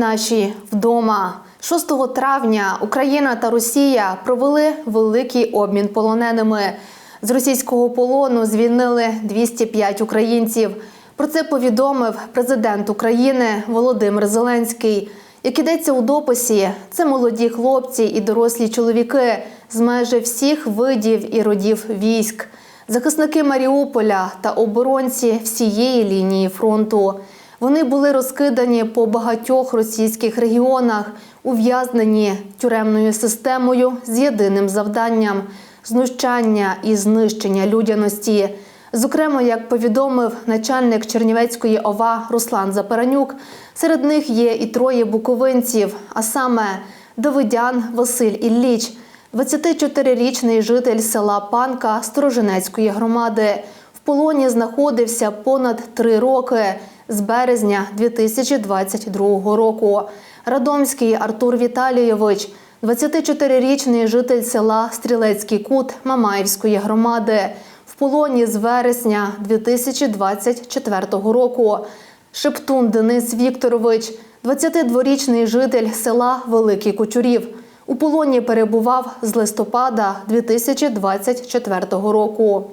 наші вдома. 6 травня Україна та Росія провели великий обмін полоненими. З російського полону звільнили 205 українців. Про це повідомив президент України Володимир Зеленський. Як ідеться у дописі, це молоді хлопці і дорослі чоловіки з майже всіх видів і родів військ, захисники Маріуполя та оборонці всієї лінії фронту. Вони були розкидані по багатьох російських регіонах, ув'язнені тюремною системою з єдиним завданням знущання і знищення людяності. Зокрема, як повідомив начальник Чернівецької ОВА Руслан Запаранюк, серед них є і троє буковинців, а саме Давидян Василь Ілліч, 24-річний житель села Панка Сторожинецької громади. В полоні знаходився понад три роки з березня 2022 року. Радомський Артур Віталійович, 24-річний житель села Стрілецький Кут Мамаївської громади. В полоні з вересня 2024 року. Шептун Денис Вікторович, 22-річний житель села Великий Кучурів. У полоні перебував з листопада 2024 року.